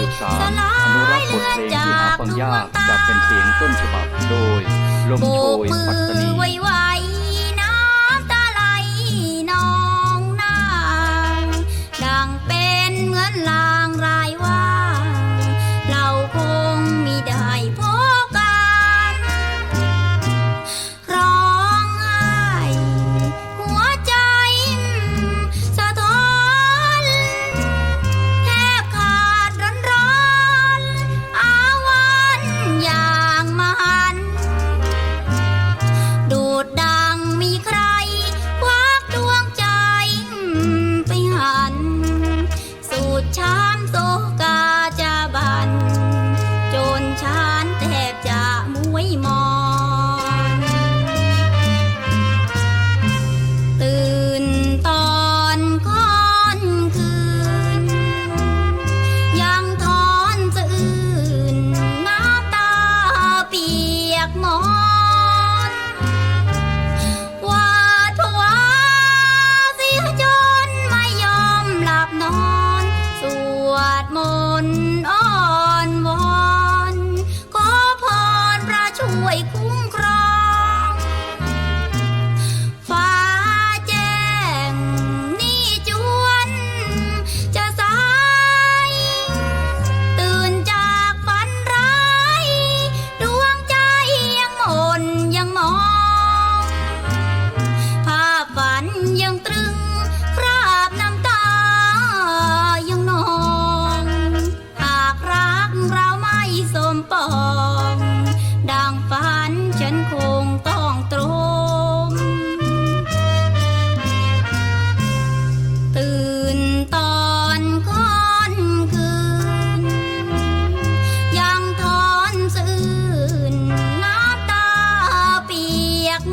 สืบสารอนุรักษ์บทเพลงที่หาฟังยากจากเป็นเสียงต้นฉบับโดย ลมโชยปัตตานี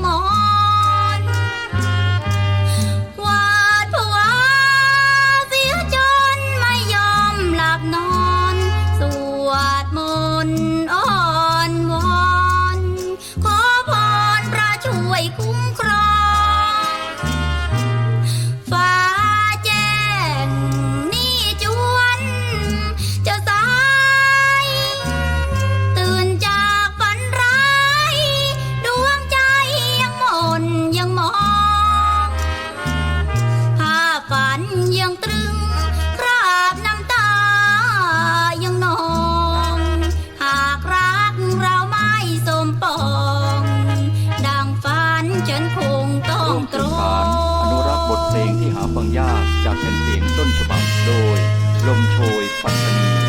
哦 สื่อาร อนุรักษ์บทเพลงที่หาฟังยากจากแผ่นเสียงต้นฉบับโดย ลมโชยปัตตานี